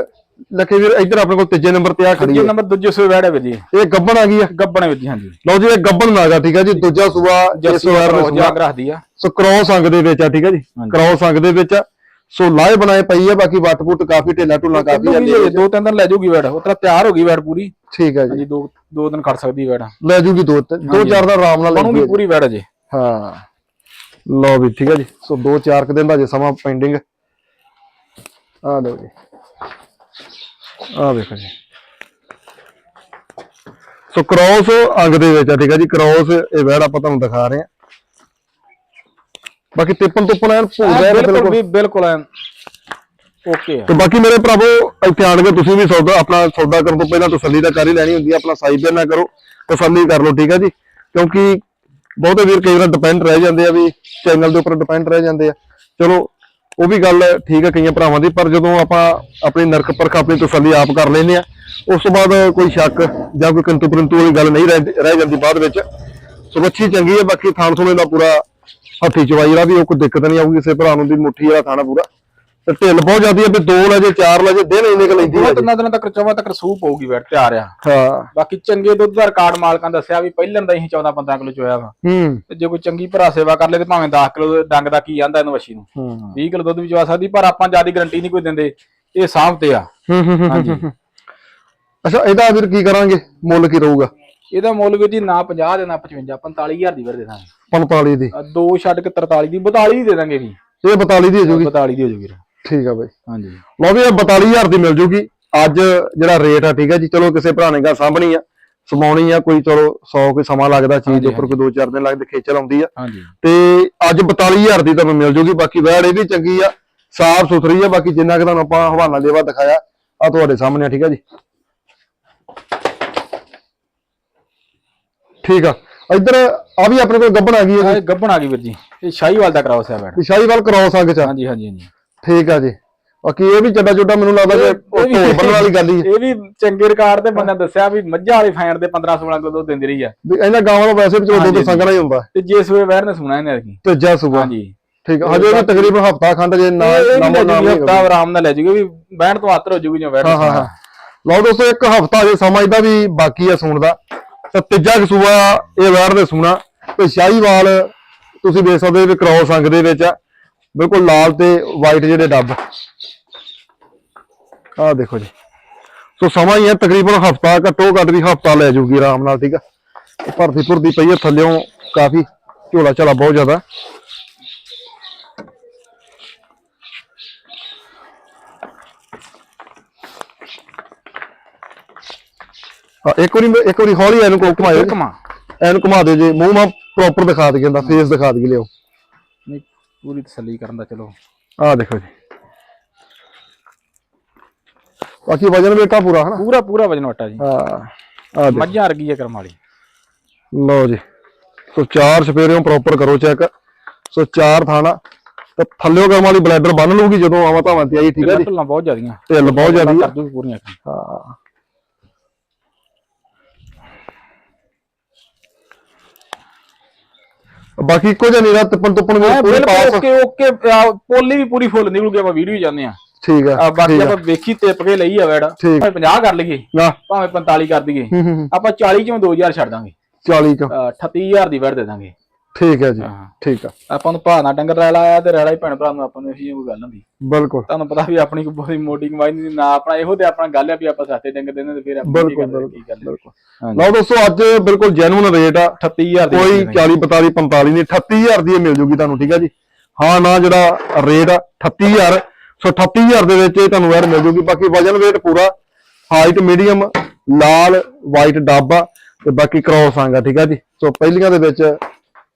ਲੱਕੇ ਵੀਰ ਇੱਧਰ ਆਪਣੇ ਕੋਲ ਤੀਜੇ ਨੰਬਰ ਤੇ ਆ ਖੜੀ ਹੈ। ਨੰਬਰ ਦੂਜੇ ਸੂਏ ਵੈਟ ਹੈ ਵੀਰ ਜੀ। ਇਹ ਗੱਬਣ ਆ ਗਈ ਆ? ਗੱਬਣ ਵੀਰ ਜੀ ਹਾਂਜੀ। ਲਓ ਜੀ ਇਹ ਗੱਬਣ ਨਾਗਾ ਠੀਕ ਹੈ ਜੀ? ਦੂਜਾ ਸੂਆ ਇਸ ਵੈੜ ਦੇ ਜਾਗ ਰੱਖਦੀ ਆ। ਸੋ ਕ੍ਰੋਸ ਅੰਗ ਦੇ ਵਿੱਚ ਆ ਠੀਕ ਹੈ ਜੀ। ਕ੍ਰੋਸ ਅੰਗ ਦੇ ਵਿੱਚ ਆ। ਸੋ ਲਾਏ ਬਣਾਏ ਪਈ ਆ ਬਾਕੀ ਵੱਟ ਫੁੱਟ ਕਾਫੀ ਢੇਲਾ ਢੁੱਲਾ ਕਾਫੀ ਆ ਕਾਫੀ ਦੋ ਤਿੰਨ ਦਿਨ ਲੈ ਜਾਊਗੀ ਵੈਟ ਉਹ ਤਰ੍ਹਾਂ ਤਿਆਰ ਹੋ ਗਈ ਵੈਟ ਪੂਰੀ। ਠੀਕ ਹੈ ਜੀ। ਦੋ ਦੋ ਦਿਨ ਖੜ ਸਕਦੀ ਵੈਟ ਲੈ ਜੂਗੀ ਦੋ ਤਿੰਨ- ਦੋ ਚਾਰ ਦਾ ਆਰਾਮ ਨਾਲ ਬਣੂਗੀ ਪੂਰੀ ਵੈਟ ਜੇ ਹਾਂ। ਲਓ ਵੀ ਠੀਕ ਹੈ ਜੀ। ਸੋ ਦੋ ਚਾਰ ਕੁ ਦਿਨ ਦਾ ਜੇ ਸਮਾਂ ਪੈਂਡਿੰਗ ਆ ਲਓ ਜੀ। ਆ ਵੇਖੋ ਜੀ। ਸੋ ਕ੍ਰੋਸ ਅੰਗ ਦੇ ਵਿੱਚ ਆ ਠੀਕ ਹੈ ਜੀ। ਕ੍ਰੋਸ ਇਹ ਵੈੜ ਆਪਾਂ ਤੁਹਾਨੂੰ ਦਿਖਾ ਰਹੇ ਹਾਂ ਬਾਕੀ ਟਿੱਪਣ ਟੁੱਪਣ ਐਨ ਭੂਰ ਰਿਹਾ ਬਿਲਕੁਲ ਬਿਲਕੁਲ। ਵੀ ਬਿਲਕੁਲ ਓਕੇ ਆ। ਤੇ ਬਾਕੀ ਮੇਰੇ ਭਰਾਵੋ ਇੱਥੇ ਆਣ ਕੇ ਤੁਸੀਂ ਵੀ ਸੌਦਾ ਆਪਣਾ ਸੌਦਾ ਕਰਨ ਤੋਂ ਪਹਿਲਾਂ ਤਸੱਲੀ ਤਾਂ ਕਰ ਹੀ ਲੈਣੀ ਹੁੰਦੀ ਹੈ ਆਪਣਾ ਸਾਈਜ਼ ਨਾ ਕਰੋ ਤਸੱਲੀ ਕਰ ਲਓ ਠੀਕ ਹੈ ਜੀ? ਕਿਉਂਕਿ ਬਹੁਤੇ ਵੀਰ ਕਈ ਵਾਰ ਡਿਪੈਂਡ ਰਹਿ ਜਾਂਦੇ ਆ ਵੀ ਚੈਨਲ ਦੇ ਉੱਪਰ ਡਿਪੈਂਡ ਰਹਿ ਜਾਂਦੇ ਆ। ਚਲੋ ਉਹ ਵੀ ਗੱਲ ਠੀਕ ਹੈ ਕਈਆਂ ਭਰਾਵਾਂ ਦੀ ਪਰ ਜਦੋਂ ਆਪਾਂ ਆਪਣੀ ਨਰਕ ਪਰਖ ਆਪਣੀ ਤਸੱਲੀ ਆਪ ਕਰ ਲੈਂਦੇ ਆ ਉਸ ਤੋਂ ਬਾਅਦ ਕੋਈ ਸ਼ੱਕ ਜਾਂ ਕੋਈ ਕੰਤੂ ਪਰੰਤੂ ਵਾਲੀ ਗੱਲ ਨਹੀਂ ਰਹਿ ਰਹਿ ਜਾਂਦੀ ਬਾਅਦ ਵਿੱਚ। ਸੋ ਵੱਛੀ ਚੰਗੀ ਹੈ ਬਾਕੀ ਥਾਣ ਥੋਲੇ ਦਾ ਪੂਰਾ ਹੱਥੀ ਚਵਾਈ ਦਾ ਵੀ ਉਹ ਕੋਈ ਦਿੱਕਤ ਨਹੀਂ ਆਊਗੀ ਕਿਸੇ ਭਰਾ ਨੂੰ ਦੀ ਮੁੱਠੀ ਵਾਲਾ ਥਾਣਾ ਪੂਰਾ। ਤੇ ਢਿੱਲ ਬਹੁਤ ਜਾਂਦੀ ਹੈ ਵੀ ਦੋ ਲੈ ਜੇ ਚਾਰ ਲੈ ਜੇ ਦਿਨ ਇੰਨੇ ਕੁ ਲੈਂਦੀ ਹੈ ਤਿੰਨਾਂ ਦਿਨਾਂ ਤੱਕ ਚੌਵਾਂ ਤੱਕ ਸੂਪ ਹੋਊਗੀ ਵੈਟ ਤਿਆਰ ਆ। ਹਾਂ। ਬਾਕੀ ਚੰਗੇ ਦੁੱਧ ਦਾ ਰਿਕਾਰਡ ਮਾਲਕਾਂ ਦੱਸਿਆ ਵੀ ਪਹਿਲਾਂ ਦਾ ਹੀ 14 15 ਕਿਲੋ ਚੋਇਆ ਵਾ। ਹੂੰ। ਤੇ ਜੇ ਕੋਈ ਚੰਗੀ ਭਰਾ ਸੇਵਾ ਕਰ ਲੇ ਤੇ ਭਾਵੇਂ 10 ਕਿਲੋ ਡੰਗ ਦਾ ਕੀ ਆਂਦਾ ਇਹਨੂੰ ਵਸ਼ੀ ਨੂੰ। ਹੂੰ। 20 ਕਿਲੋ ਦੁੱਧ ਵੀ ਚਵਾ ਸਕਦੀ ਪਰ ਆਪਾਂ ਜ਼ਿਆਦਾ ਗਰੰਟੀ ਨਹੀਂ ਕੋਈ ਦਿੰਦੇ। ਇਹ ਸਾਂਭਤੇ ਆ। ਹੂੰ ਹੂੰ ਹਾਂਜੀ। ਅੱਛਾ ਇਹਦਾ ਵੀਰ ਕੀ ਕਰਾਂਗੇ? ਮੁੱਲ ਕੀ ਰਹੂਗਾ? ਇਹਦਾ ਮੁੱਲ ਵੀ ਜੀ ਨਾ 50 ਦੇ ਨਾ 55 45000 ਦੀ ਵਰ ਦੇ ਦਾਂਗੇ। 45 ਦੀ। ਦੋ ਛੱਡ ਕੇ 43 ਦੀ 42 ਦੀ ਦੇ ਦਾਂਗੇ ਵੀ ਇਹ 42 ਦੀ ਹੋ ਜੂਗੀ। 42 ਦੀ ਹੋ ਜੂਗੀ ਵੀਰ। ਠੀਕ ਆ ਬਾਈ। ਹਾਂਜੀ। ਲਓ ਵੀ ਇਹ 42000 ਦੀ ਮਿਲ ਜੂਗੀ। ਅੱਜ ਜਿਹੜਾ ਰੇਟ ਆ ਠੀਕ ਹੈ ਜੀ ਚਲੋ ਕਿਸੇ ਭਰਾ ਨੇ ਗਾ ਸਾਂਭਣੀ ਆ ਸਮਾਉਣੀ ਆ ਕੋਈ ਚਲੋ 100 ਕੋਈ ਸਮਾਂ ਲੱਗਦਾ ਚੀਜ਼ ਉੱਪਰ ਕੋਈ 2-4 ਦਿਨ ਲੱਗਦੇ ਖੇਚਲ ਆਉਂਦੀ ਆ। ਹਾਂਜੀ। ਤੇ ਅੱਜ 42000 ਦੀ ਤੁਹਾਨੂੰ ਮਿਲ ਜੂਗੀ ਬਾਕੀ ਵੈੜ ਇਹ ਵੀ ਚੰਗੀ ਆ ਸਾਫ਼ ਸੁਥਰੀ ਆ ਬਾਕੀ ਜਿੰਨਾ ਕਿ ਤੁਹਾਨੂੰ ਆਪਾਂ ਹਵਾਨਾ ਦੇਵਾ ਦਿਖਾਇਆ ਆ ਤੁਹਾਡੇ ਸਾਹਮਣੇ ਆ ਠੀਕ ਆ ਜੀ। ਠੀਕ ਆ। ਇੱਧਰ ਆ ਵੀ ਆਪਣੇ ਕੋਲ ਗੱਬਣ ਆ ਗਈ ਹੈ ਇਹ ਗੱਬਣ ਆ ਗਈ ਵੀਰ ਜੀ। ਇਹ ਸ਼ਾਹੀਵਾਲ ਦਾ ਕਰਾਓ ਸਿਆ ਬੈਠ ਸ਼ਾਹੀਵਾਲ ਕ੍ਰੋਸ ਆ। ਹਾਂਜੀ ਹਾਂਜੀ ਹਾਂਜੀ। ਠੀਕ ਆ ਜੀ। ਬਾਕੀ ਇਹ ਵੀ ਚੱਡਾ ਚੁੱਡਾ ਮੈਨੂੰ ਲੱਗਦਾ ਕਿ ਵੀ- ਢੋਲ ਬੰਨਣ ਵਾਲੀ ਗੱਲ ਹੀ ਹੈ ਇਹ ਵੀ ਚੰਗੇ ਰਿਕਾਰਡ ਤੇ ਬੰਦਾ ਦੱਸਿਆ ਵੀ ਮੱਝਾਂ ਵਾਲੀ ਫੈਨ ਦੇ 15 16 ਕਿਲੋ ਦੁੱਧ ਦਿੰਦੀ ਰਹੀ ਆ। ਵੀ ਇਹਨਾਂ ਗਾਵਾਂ ਦਾ ਵੈਸੇ ਵੀ ਚਲੋ ਦੁੱਧ। ਸੰਗਣਾ ਹੀ ਹੁੰਦਾ। ਤੇ ਜੇ ਸੂਏ ਵੈਰ ਨੇ ਸੁਣਾ ਇਹਨੇ ਅਰਕੀ ਤੀਜਾ ਸੂਬਾ। ਹਾਂਜੀ। ਠੀਕ ਆ। ਹਜੇ ਵੀ ਤਕਰੀਬਨ ਹਫਤਾ ਖੰਡ ਜੇ ਨਾ ਨਾਮੋ ਨਾਮ ਹਫਤਾ ਆਰਾਮ ਨਾਲ ਲੈ ਜੂਗੀ ਵੀ ਬਹਿਣ ਤੋਂ ਆਤਰ ਹੋ ਜੂਗੀ ਜਾਂ ਵੈਰ ਹਾਂ ਹਾਂ ਹਾਂ। ਲਓ ਦੋਸਤੋ ਇੱਕ ਹਫਤਾ ਜੇ ਸਮਾਂ ਇਹਦਾ ਵੀ ਬਾਕੀ ਆ ਸੂਣ ਦਾ। ਤੇ ਤੀਜਾ ਕਸੂਆ ਇਹ ਵੈਰ ਦੇ ਸੂਣਾ ਤੇ ਸ਼ਾਹੀਵਾਲ ਤੁਸੀਂ ਦੇਖ ਸਕਦੇ ਹੋ ਵੀ ਕ੍ਰੋਸ ਅੰਗ ਦੇ ਵਿੱਚ ਆ। ਬਿਲਕੁਲ ਲਾਲ ਤੇ ਵਾਈਟ ਜਿਹੜੇ ਡੱਬ। ਆਹ ਦੇਖੋ ਜੀ। ਸੋ ਸਮਾਂ ਹੀ ਹੈ, ਤਕਰੀਬਨ ਹਫਤਾ ਘੱਟੋ ਘੱਟ ਵੀ ਹਫਤਾ ਲੈ ਜੂਗੀ ਆਰਾਮ ਨਾਲ, ਠੀਕ ਆ। ਭਰਤੀ ਭੁਰਦੀ ਪਈ ਹੈ, ਥੱਲਿਓਂ ਕਾਫੀ ਝੋਲਾ ਝੋਲਾ ਬਹੁਤ ਜ਼ਿਆਦਾ। ਹਾਂ ਇੱਕ ਵਾਰੀ ਇੱਕ ਵਾਰੀ ਹੌਲੀ ਇਹਨੂੰ ਕੋ ਘੁਮਾਇਓ। ਕਮਾ ਇਹਨੂੰ ਘੁਮਾ ਦਿਓ ਜੀ। ਮੂੰਹ ਮਾ ਪ੍ਰੋਪਰ ਦਿਖਾ ਦੇ ਕਹਿੰਦਾ ਫੇਸ ਦਿਖਾ ਦੇ ਲਿਓ ਨਹੀਂ ਪੂਰੀ ਤਸੱਲੀ ਕਰਨ ਦਾ ਚਲੋ। ਆਹ ਦੇਖੋ ਜੀ। ਬਾਕੀ ਵਜਨ ਬੇਟਾ ਪੂਰਾ ਹਨਾ? ਪੂਰਾ ਪੂਰਾ ਵਜਨ ਵਟਾ ਜੀ। ਹਾਂ ਆਹ ਮੱਝਾਂ ਵਰਗੀ ਹੈ ਕਰਮ ਵਾਲੀ। ਲਓ ਜੀ। ਸੋ ਚਾਰ ਸਪੇਰਿਓਂ ਪ੍ਰੋਪਰ ਕਰੋ ਚੈੱਕ ਸੋ ਚਾਰ ਥਾਣਾ। ਤੇ ਥੱਲਿਓ ਕਰਮ ਵਾਲੀ ਬਲੈਡਰ ਬੰਨ ਲੂਗੀ ਜਦੋਂ ਆਵਾਂ ਤੇ ਆਈ ਠੀਕ ਹੈ ਜੀ? ਢਿੱਲਾਂ ਬਹੁਤ ਜ਼ਿਆਦੀਆਂ। ਢਿੱਲ ਬਹੁਤ ਜ਼ਿਆਦੀ ਆ। ਕਰ ਦੂਗੀ ਪੂਰੀਆਂ। ਹਾਂ। ਬਾਕੀ ਇੱਕੋ ਜਿਹਾ ਨੀਰਾ ਤਿੱਪਣ ਤੁੱਪਣ ਵੀ ਪੂਰੀ ਪਾਸ ਓਕੇ ਓਕੇ ਪੋਲੀ ਵੀ ਪੂਰੀ ਫੁੱਲ ਨਿਕਲ ਗਈ ਆਪਾਂ ਵੀਡੀਓ ਜਾਂਦੇ ਆ ਠੀਕ ਆ ਬਾਕੀ ਆਪਾਂ ਵੇਖੀ ਤਿੱਪ ਕੇ ਲਈ ਆ ਵੈੜ। ਭਾਵੇਂ 50 ਕਰ ਲਈਏ ਭਾਵੇਂ 45 ਕਰ ਦਈਏ। ਆਪਾਂ 40 ਚੋਂ 2000 ਛੱਡ ਦਾਂਗੇ। 40 ਚੋਂ। ਅਹ 38000 ਦੀ ਵੈੜ ਦੇ ਦਾਂਗੇ। ਠੀਕ ਹੈ ਜੀ ਹਾਂ ਠੀਕ ਆ। ਆਪਾਂ ਨੂੰ ਭਾਅ ਨਾਲ ਡੰਗਰ ਰੈਲਾ ਆਇਆ ਤੇ ਰੈਲਾ ਹੀ ਭੈਣ ਭਰਾ ਨੂੰ ਆਪਾਂ ਨੂੰ ਇਹੀ ਕੋਈ ਗੱਲ ਹੁੰਦੀ ਬਿਲਕੁਲ। ਤੁਹਾਨੂੰ ਪਤਾ ਵੀ ਆਪਣੀ ਕੋਈ ਬਹੁਤੀ ਮੋਟੀ ਕਮਾਈ ਨਹੀਂ ਨਾ ਆਪਣਾ ਇਹੋ ਤੇ ਆਪਣਾ ਗੱਲ ਹੈ ਵੀ ਆਪਾਂ ਸਸਤੇ ਡੰਗਰ ਦਿੰਦੇ ਤੇ ਫਿਰ ਆਪਾਂ ਕੀ ਬਿਲਕੁਲ, ਕਰਦੇ ਕੀ ਕਰਦੇ। ਬਿਲਕੁਲ। ਹਾਂਜੀ। ਲਓ ਦੋਸਤੋ ਅੱਜ ਬਿਲਕੁਲ ਜੈਨੂਨ ਰੇਟ ਆ। 38000 ਦੀ ਕੋਈ ਦੇ ਦਾਂਗੇ। 40 45 45 ਨਹੀਂ 38000 ਦੀ ਇਹ ਮਿਲ ਜੂਗੀ ਤੁਹਾਨੂੰ ਠੀਕ ਹੈ ਜੀ। ਹਾਂ ਨਾ ਜਿਹੜਾ ਰੇਟ ਆ 38000 ਸੋ 38000 ਦੇ ਵਿੱਚ ਇਹ ਤੁਹਾਨੂੰ ਯਾਰ ਮਿਲ ਜੂਗੀ। ਬਾਕੀ ਵਜਨ weight ਪੂਰਾ ਹਾਈਟ ਮੀਡੀਅਮ ਲਾਲ ਵਾਈਟ ਡੱਬਾ ਤੇ ਬਾਕੀ ਕ੍ਰੋਸ ਆਂਗਾ ਠੀਕ ਹੈ ਜੀ। ਸੋ ਪਹਿਲੀਆਂ ਦੇ ਵਿੱਚ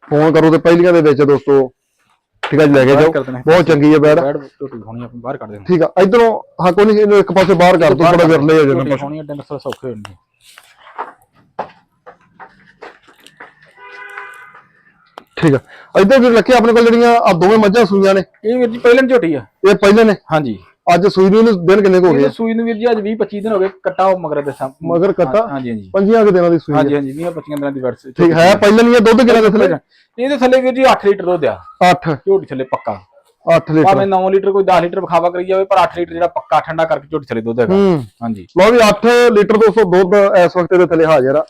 ਫੋਨ ਕਰੋ ਤੇ ਪਹਿਲੀਆਂ ਦੇ ਵਿੱਚ ਦੋਸਤੋ। ਠੀਕ ਹੈ ਜੀ ਲੈ ਕੇ ਜਾਓ। ਬਹੁਤ ਚੰਗੀ ਹੈ ਬੈੜ ਬੈਡ ਝੋਟੀ ਹੋਣੀ ਆਪਾਂ ਬਾਹਰ ਕੱਢ ਦੇਣਾ। ਠੀਕ ਆ ਇਧਰੋਂ ਹਾਂ ਕੋਈ ਨਹੀਂ ਇਹਨੂੰ ਇੱਕ ਪਾਸੇ ਬਾਹਰ ਕਰ ਦੋ ਥੋੜਾ ਵਿਰਲੇ ਹੋ ਜਾਣਾ ਹੋਣੀ ਡੰਗਰ ਥੋੜਾ ਸੌਖੇ ਹੋਣਗੇ। ਠੀਕ ਆ। ਇਧਰ ਵੀ ਰੱਖੇ ਆਪਣੇ ਕੋਲ ਜਿਹੜੀਆਂ ਆ ਦੋਵੇਂ ਮੱਝਾਂ ਸੂਈਆਂ ਨੇ। ਇਹ ਵੀਰ ਜੀ ਪਹਿਲਾਂ ਝੋਟੀ ਆ। ਇਹ ਪਹਿਲੇ ਨੇ? ਹਾਂਜੀ। ਅੱਜ ਸੂਈ ਨੂੰ ਇਹਨੂੰ ਦਿਨ ਕਿੰਨੇ ਕੁ ਹੋ ਗਏ ਸੂਈ ਨੂੰ ਵੀਰ ਜੀ ਅੱਜ 20 25 ਦਿਨ ਹੋ ਗਏ ਕੱਟਾ ਉਹ ਮਗਰ ਦੱਸਾਂ ਮਗਰ ਕੱਟਾ? ਹਾਂਜੀ ਹਾਂਜੀ। ਪੰਜੀਆਂ ਕੁ ਦਿਨਾਂ ਦੀ ਸੂਈ ਹੈ ਹਾਂਜੀ ਹਾਂਜੀ 20 25 ਦਿਨਾਂ ਦੀ ਵਰਸ ਠੀਕ ਹੈ ਪਹਿਲਾਂ ਨਹੀਂ ਇਹ ਦੁੱਧ ਕਿੰਨਾ ਦੇ ਥੱਲੇ? ਇਹਦੇ ਥੱਲੇ ਵੀਰ ਜੀ 8 ਲੀਟਰ ਦੁੱਧ ਆ। 8 ਝੋਟੀ ਥੱਲੇ ਪੱਕਾ। 8 ਲੀਟਰ। ਭਾਵੇਂ 9 ਲੀਟਰ ਕੋਈ 10 ਲੀਟਰ ਵਿਖਾਵਾ ਕਰੀ ਜਾਵੇ ਪਰ 8 ਲੀਟਰ ਜਿਹੜਾ ਪੱਕਾ ਠੰਡਾ ਕਰਕੇ ਝੋਟੀ ਥੱਲੇ ਦੁੱਧ ਹੈਗਾ। ਹੂੰ। ਹਾਂਜੀ। ਲਓ ਵੀ 8 ਲੀਟਰ ਦੋਸਤੋ ਦੁੱਧ ਇਸ ਵਕਤ ਦੇ ਥੱਲੇ ਹਾਜ਼ਰ ਆ।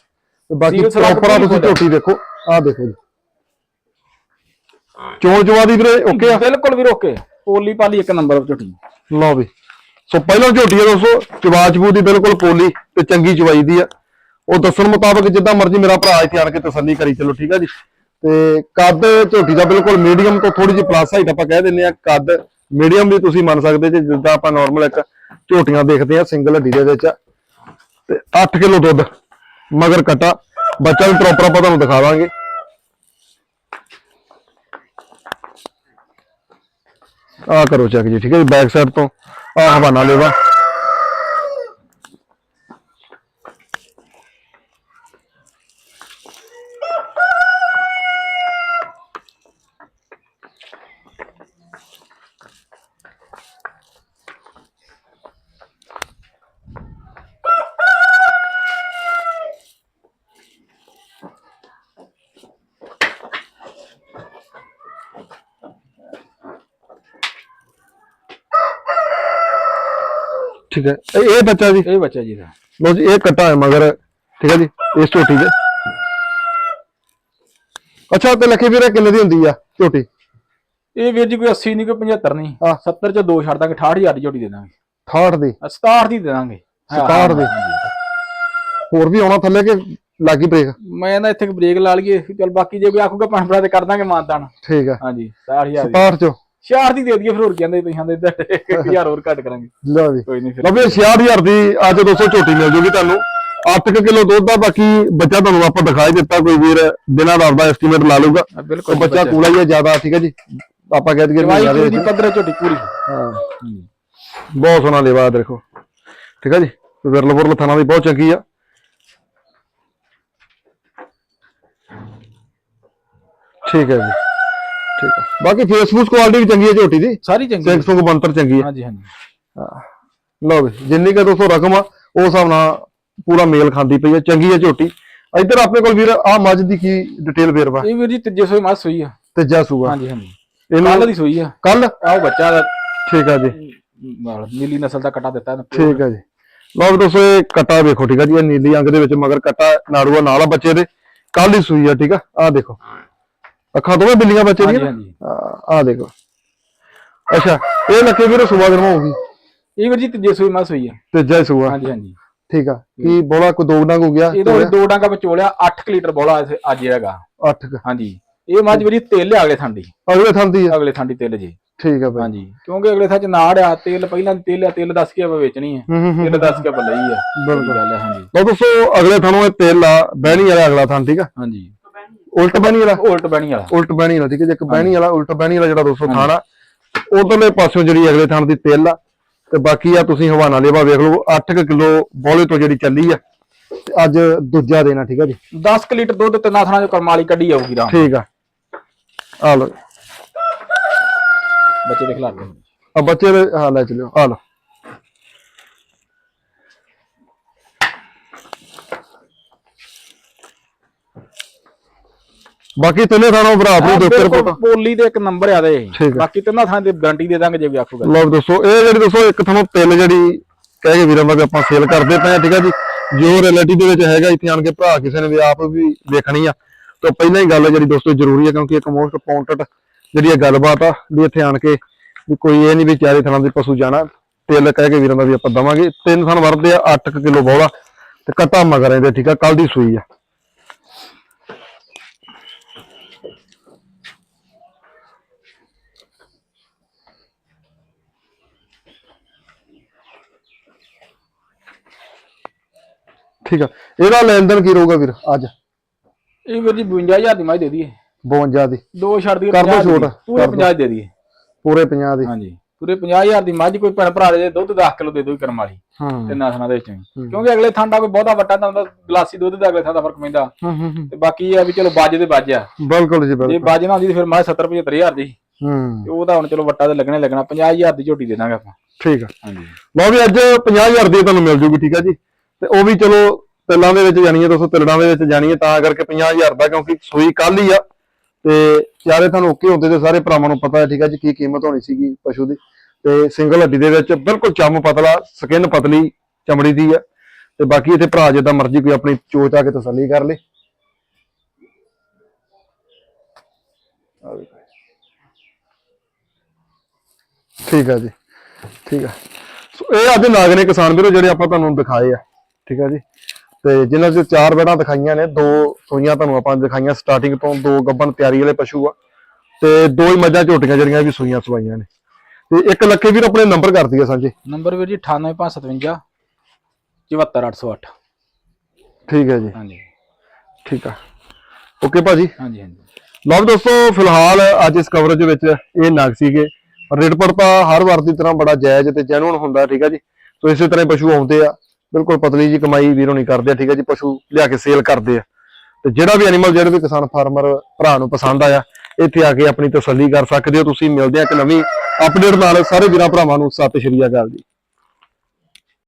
ਤੇ ਬਾਕੀ ਸੀਲ ਪ੍ਰੋਪਰ ਆ ਤੁਸੀਂ ਝੋਟੀ ਦੇਖੋ। ਆਹ ਦੇਖੋ ਜੀ। ਚੋਣ ਚਵਾ ਦੀ ਵੀਰੇ ਓਕੇ ਆ? ਬਿਲਕੁਲ ਵੀਰ ਓਕੇ। ਪੋਲੀ ਪਾਲੀ ਇੱਕ ਨੰਬਰ ਝੋਟੀ। ਲਓ ਵੀ। ਸੋ ਪਹਿਲਾਂ ਝੋਟੀ ਆ ਦੋਸਤੋ ਚਵਾ ਦੀ ਬਿਲਕੁਲ ਪੋਲੀ ਤੇ ਚੰਗੀ ਚਵਾਈ ਦੀ ਆ। ਉਹ ਦੱਸਣ ਮੁਤਾਬਕ ਜਿੱਦਾਂ ਮਰਜ਼ੀ ਮੇਰਾ ਭਰਾ ਇੱਥੇ ਆਣ ਕੇ ਤਸੱਲੀ ਕਰੀ ਚਲੋ, ਠੀਕ ਆ ਜੀ? ਤੇ ਕੱਦ ਝੋਟੀ ਦਾ ਬਿਲਕੁਲ ਮੀਡੀਅਮ ਤੋਂ ਥੋੜੀ ਜਿਹੀ ਪਲੱਸ ਹਾਈਟ ਆਪਾਂ ਕਹਿ ਦਿੰਦੇ ਆ। ਕੱਦ ਮੀਡੀਅਮ ਵੀ ਤੁਸੀਂ ਮੰਨ ਸਕਦੇ ਜੇ, ਜਿੱਦਾਂ ਆਪਾਂ ਨਾਰਮਲ ਇੱਕ ਝੋਟੀਆਂ ਦੇਖਦੇ ਆ ਸਿੰਗਲ ਹੱਡੀ ਦੇ ਵਿੱਚ। ਤੇ 8 ਕਿਲੋ ਦੁੱਧ, ਮਗਰ ਕਟਾ। ਬੱਚਾ ਵੀ ਪ੍ਰੋਪਰ ਆਪਾਂ ਤੁਹਾਨੂੰ ਦਿਖਾਵਾਂਗੇ ਆ ਕਰੋ ਚੈੱਕ ਜੀ ਠੀਕ ਹੈ ਜੀ ਬੈਕ ਸਾਈਡ ਤੋਂ। ਆ ਹਵਾਨਾ ਲੇਵਾ। ਠੀਕ ਹੈ। ਇਹ ਇਹ ਬੱਚਾ ਜੀ? ਇਹ ਬੱਚਾ ਜੀ ਦਾ। ਲੋ ਜੀ ਇਹ ਕੱਟਾ ਹੈ ਮਗਰ। ਠੀਕ ਹੈ ਜੀ ਇਸ ਝੋਟੀ ਦੇ। ਅੱਛਾ ਤੇ ਲੱਖੀ ਵੀਰੇ ਕਿੰਨੇ ਦੀ ਹੁੰਦੀ ਆ ਝੋਟੀ? ਇਹ ਵੀਰ ਜੀ ਕੋਈ 80 ਨਹੀਂ ਕੋਈ 75 ਨਹੀਂ ਹਾਂ। 70 ਚ ਦੋ ਛੱਡ ਦਾਂਗੇ 68000 ਦੀ ਝੋਟੀ ਦੇ ਦਾਂਗੇ। 68 ਦੀ? ਅ, 67 ਦੀ ਦੇ ਦਾਂਗੇ। 67 ਦੀ। ਹੋਰ ਵੀ ਆਉਣਾ ਥੱਲੇ ਕਿ ਲੱਗੀ ਬ੍ਰੇਕ ਮੈਂ ਨਾ ਇੱਥੇ ਬ੍ਰੇਕ ਲਾ ਲਈਏ ਚਲ ਬਾਕੀ ਜੇ ਕੋਈ ਆਖੂਗਾ ਪੰਜ ਭਰਾ ਤੇ ਕਰ ਦਾਂਗੇ ਮਾਨਤਾਨ। ਠੀਕ ਆ ਹਾਂਜੀ 60000 ਦੀ। 67 ਚੋਂ? 60 ਦੀ ਦੇ ਦਈਏ ਫਿਰ ਹੋਰ ਕਹਿੰਦੇ ਤੁਸੀਂ ਆਂਦੇ 1000 ਹੋਰ ਘੱਟ ਕਰਾਂਗੇ। ਲਓ ਜੀ। ਕੋਈ ਨਹੀਂ ਫਿਰ। ਲਓ ਵੀ 66000 ਦੀ ਅੱਜ 200 ਝੋਟੀ ਮਿਲ ਜੂਗੀ ਤੁਹਾਨੂੰ। 8 ਕਿਲੋ ਦੁੱਧ ਦਾ ਬਾਕੀ ਬੱਚਾ ਤੁਹਾਨੂੰ ਆਪਾਂ ਦਿਖਾਈ ਦਿੱਤਾ ਕੋਈ ਵੀਰ ਬਿਨਾਂ ਦਾ ਆਪਦਾ ਐਸਟੀਮੇਟ ਲਾ ਉਹ ਬਿਲਕੁਲ ਬੱਚਾ ਕੂਲਾ ਹੀ ਹੈ ਜ਼ਿਆਦਾ ਠੀਕ ਹੈ ਜੀ। ਆਪਾਂ ਕਹਿ ਦਈਏ ਵੀ ਦੀ ਪੱਧਰ ਝੋਟੀ ਪੂਰੀ ਹਾਂ। ਬਹੁਤ ਸੋਹਣਾ ਲੇਵਾ ਦੇਖੋ। ਠੀਕ ਹੈ ਜੀ। ਵਿਰਲ ਵਿਰਲ ਥਾਣਾ ਦੀ ਬਹੁਤ ਚੰਗੀ ਆ। ਠੀਕ ਹੈ ਜੀ। ਠੀਕ ਆ। ਬਾਕੀ ਫੇਸਬੁੱਕ ਕੁਆਲਿਟੀ ਵੀ ਚੰਗੀ ਹੈ ਝੋਟੀ ਦੀ। ਸਾਰੀ ਚੰਗੀ ਸਿੰਘ ਸੁੰਗ ਬੰਤਰ ਚੰਗੀ ਹੈ ਹਾਂਜੀ ਹਾਂਜੀ। ਲਓ ਵੀ ਜਿੰਨੀ ਕਿ ਦੋਸਤੋ ਰਕਮ ਆ ਉਸ ਹਿਸਾਬ ਨਾਲ ਪੂਰਾ ਮੇਲ ਖਾਂਦੀ ਪਈ ਹੈ ਚੰਗੀ ਹੈ ਝੋਟੀ। ਇੱਧਰ ਆਪਣੇ ਕੋਲ ਵੀਰ ਆ ਮੱਝ ਦੀ ਕੀ ਡਿਟੇਲ ਵੇਰਵਾ? ਇਹ ਵੀਰ ਜੀ ਤੀਜੇ ਸੋਈ ਮੱਝ ਸੂਈ ਆ। ਤੀਜਾ ਸੂਆ। ਹਾਂਜੀ ਹਾਂਜੀ। ਇਹਨੂੰ ਕੱਲ ਦੀ ਸੂਈ ਆ। ਕੱਲ ਆਹ ਬੱਚਾ ਦਾ ਠੀਕ ਆ ਜੀ। ਨਾਲ ਨੀਲੀ ਨਸਲ ਦਾ ਕਟਾ ਦਿੱਤਾ ਇਹਨੂੰ। ਠੀਕ ਆ ਜੀ। ਲਓ ਵੀ ਦੋਸਤੋ ਇਹ ਕਟਾ ਵੇਖੋ ਠੀਕ ਆ ਜੀ। ਇਹ ਨੀਲੀ ਅੰਗ ਦੇ ਵਿੱਚ ਮਗਰ ਕਟਾ ਨਾੜੂਆ ਨਾਲ ਆ ਬੱਚੇ ਦੇ। ਕੱਲ ਹੀ ਸੂਈ ਆ ਠੀਕ ਆ। ਆ ਦੇਖੋ। ਅੱਖਾਂ ਦੋਵੇਂ ਬਿੱਲੀਆਂ ਬੱਚੇ ਦੀਆਂ ਹਾਂਜੀ ਆ ਦੇਖੋ। ਅੱਛਾ ਇਹ ਲੱਕੇ ਵੀਰ ਸੁਬਾ ਗਰਮਾ ਹੋਊਗੀ? ਇਹ ਵੀਰ ਜੀ ਤੀਜੇ ਸੋਈ ਮੱਝ ਸੂਈ ਆ। ਤੀਜਾ ਹੀ ਸੂਆ। ਹਾਂਜੀ ਹਾਂਜੀ। ਠੀਕ ਆ। ਕੀ ਬੋਲਾ ਕੋ ਦੋ ਡੰਗ ਹੋ ਗਿਆ? ਇਹਦਾ ਵੀ ਦੋ ਡਾਂਗਾ ਵਿਚੋਲਿਆ 8 ਲੀਟਰ ਬੋਲਾ ਅੱਜ ਹੈਗਾ। 8 ਹਾਂਜੀ। ਇਹ ਮੱਝ ਵੀਰ ਜੀ ਤੇਲ ਲਿਆ ਅਗਲੇ ਥਾਂਡੀ। ਅਗਲੇ ਥੰਦੀ ਆ? ਅਗਲੇ ਥਾਂਡੀ ਤੇਲ ਜੀ। ਠੀਕ ਆ ਬਾਈ। ਹਾਂਜੀ। ਕਿਉਂਕਿ ਅਗਲੇ ਥਾਂ ਚ ਨਾੜ ਆ ਤੇਲ ਪਹਿਲਾਂ ਤੇਲ ਆ ਤੇਲ ਦੱਸ ਕੇ ਆਪਾਂ ਵੇਚਣੀ ਆ। ਹੂੰ ਹੂੰ ਹੂੰ। ਤੇਲ ਦੱਸ ਕੇ ਆਪਾਂ ਲਈ ਆ। ਬਿਲਕੁਲ। ਗੱਲ ਹਾਂਜੀ। ਲਓ ਦੋਸਤੋ ਅਗਲੇ ਥਾਣੋਂ ਇਹ ਤੇਲ ਆ ਬਹਿਣੀ ਵਾਲਾ ਅਗਲਾ ਥਾਂ ਠੀਕ ਆ? ਹਾਂਜੀ। ਉਲਟ ਬਹਿਣੀ ਵਾਲਾ? ਉਲਟ ਬਣੀ ਵਾਲਾ। ਉਲਟ ਬਹਿਣੀ ਵਾਲਾ ਠੀਕ ਹੈ ਜੇ। ਇੱਕ ਬਹਿਣੀ ਵਾਲਾ ਉਲਟ ਬਹਿਣੀ ਵਾਲਾ ਜਿਹੜਾ ਦੋਸਤੋ ਥਾਣ ਆ ਉਧਰਲੇ ਪਾਸਿਓਂ ਜਿਹੜੀ ਅਗਲੇ ਥਾਣ ਦੀ ਤੇਲ ਆ ਤੇ ਬਾਕੀ ਆ ਤੁਸੀਂ ਹਵਾਨਾ ਲੇਵਾ ਵੇਖ ਲਓ 8 ਕਿਲੋ ਬੋਲੇ ਤੋਂ ਜਿਹੜੀ ਚੱਲੀ ਆ ਤੇ ਅੱਜ ਦੂਜਾ ਦੇਣਾ ਠੀਕ ਆ ਜੀ। 10 ਕੁ ਲੀਟਰ ਦੁੱਧ ਤਿੰਨਾਂ ਥਾਂ ਚੋਂ ਕਰਮਾਲੀ ਕੱਢੀ ਆਊਗੀ ਰਾਮ। ਠੀਕ ਆ। ਆ ਲਓ। ਬੱਚੇ ਦੇਖ ਲਾਗੇ ਆ ਬੱਚੇ ਹਾਂ ਲੈ ਚਲਿਓ ਆ ਲਓ। ਬਾਕੀ ਤਿੰਨੇ ਥਾਣੋਂ ਭਰਾ ਆਪਣੀ ਦੇ ਉੱਤੇ ਰਿਪੋਰਟ ਪੋਲੀ ਦੇ ਇੱਕ ਨੰਬਰ ਆ ਦੇ ਆ। ਬਾਕੀ ਤਿੰਨਾਂ ਥਾਂ ਦੇ ਗਾਰੰਟੀ ਦੇ ਦਾਂਗੇ ਜੇ ਵੀ ਆਖੂਗਾ। ਲਓ ਦੋਸਤੋ ਇਹ ਜਿਹੜੀ ਦੋਸਤੋ ਇੱਕ ਤੁਹਾਨੂੰ ਤਿੰਨ ਜਿਹੜੀ ਕਹਿ ਕੇ ਵੀਰਾਂ ਦਾ ਵੀ ਆਪਾਂ ਸੇਲ ਕਰਦੇ ਪਏ ਆ ਠੀਕ ਆ ਜੀ? ਜੋ ਰਿਲੇਟਿਵ ਦੇ ਵਿੱਚ ਹੈਗਾ ਇੱਥੇ ਆਣ ਕੇ ਭਰਾ ਕਿਸੇ ਨੇ ਵੀ ਆਪ ਵੀ ਵੇਖਣੀ ਆ। ਤਾਂ ਪਹਿਲਾਂ ਹੀ ਗੱਲ ਜਿਹੜੀ ਦੋਸਤੋ ਜ਼ਰੂਰੀ ਹੈ ਕਿਉਂਕਿ ਇੱਕ ਮੋਸਟ ਇੰਪੋਰਟੈਂਟ ਜਿਹੜੀ ਇਹ ਗੱਲਬਾਤ ਆ ਵੀ ਇੱਥੇ ਆਣ ਕੇ ਵੀ ਕੋਈ ਇਹ ਨਹੀਂ ਵੀ ਚਾਰੇ ਥਾਂ ਦੇ ਪਸ਼ੂ ਜਾਣਾ। ਤਿਲ ਕਹਿ ਕੇ ਵੀਰਾਂ ਦਾ ਵੀ ਆਪਾਂ ਦਵਾਂਗੇ। ਤਿੰਨ ਥਾਂ ਵਰਦੇ ਆ 8 ਕਿਲੋ ਬੋਲਾ ਤੇ ਕੱਟਾ ਮਗਰ ਇਹਦੇ ਠੀਕ ਆ? ਕੱਲ ਦੀ ਸੂਈ ਆ। ਠੀਕ ਆ। ਇਹਦਾ ਲੈਣ ਦੇਣ ਕੀ ਰਹੂਗਾ ਵੀਰ? ਅੱਜ। ਇਹ ਵੀਰ ਜੀ 52000 ਦੀ ਮੱਝ ਦੇ ਦਈਏ। 52 ਦੀ। ਦੋ ਛੱਡ ਦਈਏ ਕਰ ਦਿਓ 50 ਦੀ। ਛੋਟ, ਪੂਰੇ ਕਰ ਦਿਓ। 50 ਦੇ ਦਈਏ। ਪੂਰੇ 50 ਦੀ। ਹਾਂਜੀ। ਪੂਰੇ 50000 ਦੀ ਮੱਝ ਕੋਈ ਭੈਣ ਭਰਾ ਦੇ ਦੁੱਧ 10 ਕਿਲੋ ਦੇ ਦੋ ਕਰਮਾਲੀ ਹਾਂ। ਤੇ ਨਾਸਣਾ ਦੇ ਵਿੱਚੋਂ ਕਿਉਂਕਿ ਅਗਲੇ ਥਾਂ ਦਾ ਕੋਈ ਬਹੁਤਾ ਵੱਟਾ ਤਾਂ ਗਲਾਸੀ ਦੁੱਧ ਦਾ ਅਗਲੇ ਥਾਂ ਦਾ ਫ਼ਰਕ ਪੈਂਦਾ। ਤੇ ਬਾਕੀ ਇਹ ਆ ਵੀ ਚਲੋ ਬਾਜ ਦੇ ਬਾਜ ਆ। ਬਿਲਕੁਲ ਜੀ ਜੇ ਬਿਲਕੁਲ ਬਾਜ ਨਾ ਹੁੰਦੀ ਤੇ ਫਿਰ ਮੱਝ 70 75000 ਦੀ। ਹੂੰ। ਤੇ ਉਹ ਤਾਂ ਹੁਣ ਚਲੋ ਵੱਟਾ ਤੇ ਲੱਗਣੇ ਲੱਗਣਾ। 50000 ਦੀ ਝੋਟੀ ਦੇ ਦਾਂਗੇ ਆਪਾਂ। ਠੀਕ ਆ। ਹਾਂਜੀ। ਲਓ ਵੀ ਅੱਜ 50000 ਦੀ ਤੁਹਾਨੂੰ ਮਿਲ ਜੂਗੀ ਠੀਕ ਆ ਜੀ। ਤੇ ਉਹ ਵੀ ਚਲੋ ਤਿਲਾਂ ਦੇ ਵਿੱਚ ਜਾਣੀ ਹੈ ਦੋਸਤੋ ਤਿਲੜਾਂ ਦੇ ਵਿੱਚ ਜਾਣੀ ਹੈ, ਤਾਂ ਕਰਕੇ 50000 ਦਾ ਕਿਉਂਕਿ ਸੂਈ ਕੱਲ ਹੀ ਆ। ਤੇ ਚਾਰੇ ਤੁਹਾਨੂੰ ਓਕੇ ਹੁੰਦੇ ਤੇ ਸਾਰੇ ਭਰਾਵਾਂ ਨੂੰ ਪਤਾ ਹੈ, ਠੀਕ ਹੈ ਜੀ, ਕੀ ਕੀਮਤ ਹੋਣੀ ਸੀਗੀ ਪਸ਼ੂ ਦੀ। ਤੇ ਸਿੰਗਲ ਹੱਡੀ ਦੇ ਵਿੱਚ ਬਿਲਕੁਲ ਚੰਮ ਪਤਲਾ, ਸਕਿਨ ਪਤਲੀ ਚਮੜੀ ਦੀ ਆ। ਤੇ ਬਾਕੀ ਇੱਥੇ ਭਰਾ ਜਿੱਦਾਂ ਮਰਜ਼ੀ ਕੋਈ ਆਪਣੀ ਚੋਚ ਆ ਕੇ ਤਸੱਲੀ ਕਰ ਲੇ। ਠੀਕ ਆ ਜੀ, ਠੀਕ ਆ। ਸੋ ਇਹ ਅੱਜ ਨਾਗ ਨੇ ਕਿਸਾਨ ਵੀਰੋ, ਜਿਹੜੇ ਆਪਾਂ ਤੁਹਾਨੂੰ ਦਿਖਾਏ ਆ। ਠੀਕ ਆ ਜੀ? ਤੇ ਜਿਨ੍ਹਾਂ ਚ ਚਾਰ ਬੈੜਾਂ ਦਿਖਾਈਆਂ ਨੇ ਦੋ ਸੂਈਆਂ ਤੁਹਾਨੂੰ ਆਪਾਂ ਦਿਖਾਈਆਂ ਸਟਾਰਟਿੰਗ ਤੋਂ ਦੋ ਗੱਬਨ ਤਿਆਰੀ ਵਾਲੇ ਪਸ਼ੂ ਆ ਤੇ ਦੋ ਹੀ ਮੱਝਾਂ ਝੋਟੀਆਂ ਜਿਹੜੀਆਂ ਵੀ ਸੂਈਆਂ ਸਵਾਈਆਂ ਨੇ। ਤੇ ਇੱਕ ਲੱਖੇ ਵੀਰ ਆਪਣੇ ਨੰਬਰ ਕਰ ਦਈਏ ਸਾਂਝੇ। ਨੰਬਰ ਵੀਰ ਜੀ 98557 74808 ਠੀਕ ਹੈ ਜੀ। ਹਾਂਜੀ। ਠੀਕ ਆ। ਓਕੇ ਭਾਜੀ। ਹਾਂਜੀ ਹਾਂਜੀ। ਲਓ ਦੋਸਤੋ ਫਿਲਹਾਲ ਅੱਜ ਇਸ ਕਵਰੇਜ ਵਿੱਚ ਇਹ ਨਗ ਸੀਗੇ। ਰੇਟ ਪਰ ਤਾਂ ਹਰ ਵਾਰ ਦੀ ਤਰ੍ਹਾਂ ਬੜਾ ਜਾਇਜ਼ ਤੇ ਜੈਨੂਨ ਹੁੰਦਾ ਠੀਕ ਆ ਜੀ। ਸੋ ਇਸੇ ਤਰ੍ਹਾਂ ਹੀ ਪਸ਼ੂ ਆਉਂਦੇ ਆ। ਬਿਲਕੁਲ ਪਤਲੀ ਜੀ ਕਮਾਈ ਵੀਰੋ ਨਹੀਂ ਕਰਦੇ ਆ, ਠੀਕ ਹੈ ਜੀ ਪਸ਼ੂ ਲਿਆ ਕੇ ਸੇਲ ਕਰਦੇ ਆ। ਤੇ ਜਿਹੜਾ ਵੀ ਐਨੀਮਲ ਜਿਹੜੇ ਵੀ ਕਿਸਾਨ ਫਾਰਮਰ ਭਰਾ ਨੂੰ ਪਸੰਦ ਆਇਆ ਇੱਥੇ ਆ ਕੇ ਆਪਣੀ ਤਸੱਲੀ ਕਰ ਸਕਦੇ ਹੋ ਤੁਸੀਂ ਮਿਲਦੇ ਆ ਇੱਕ ਨਵੀਂ ਅਪਡੇਟ ਨਾਲ। ਸਾਰੇ ਵੀਰਾਂ ਭਰਾਵਾਂ ਨੂੰ ਸਤਿ ਸ਼੍ਰੀ ਅਕਾਲ ਜੀ।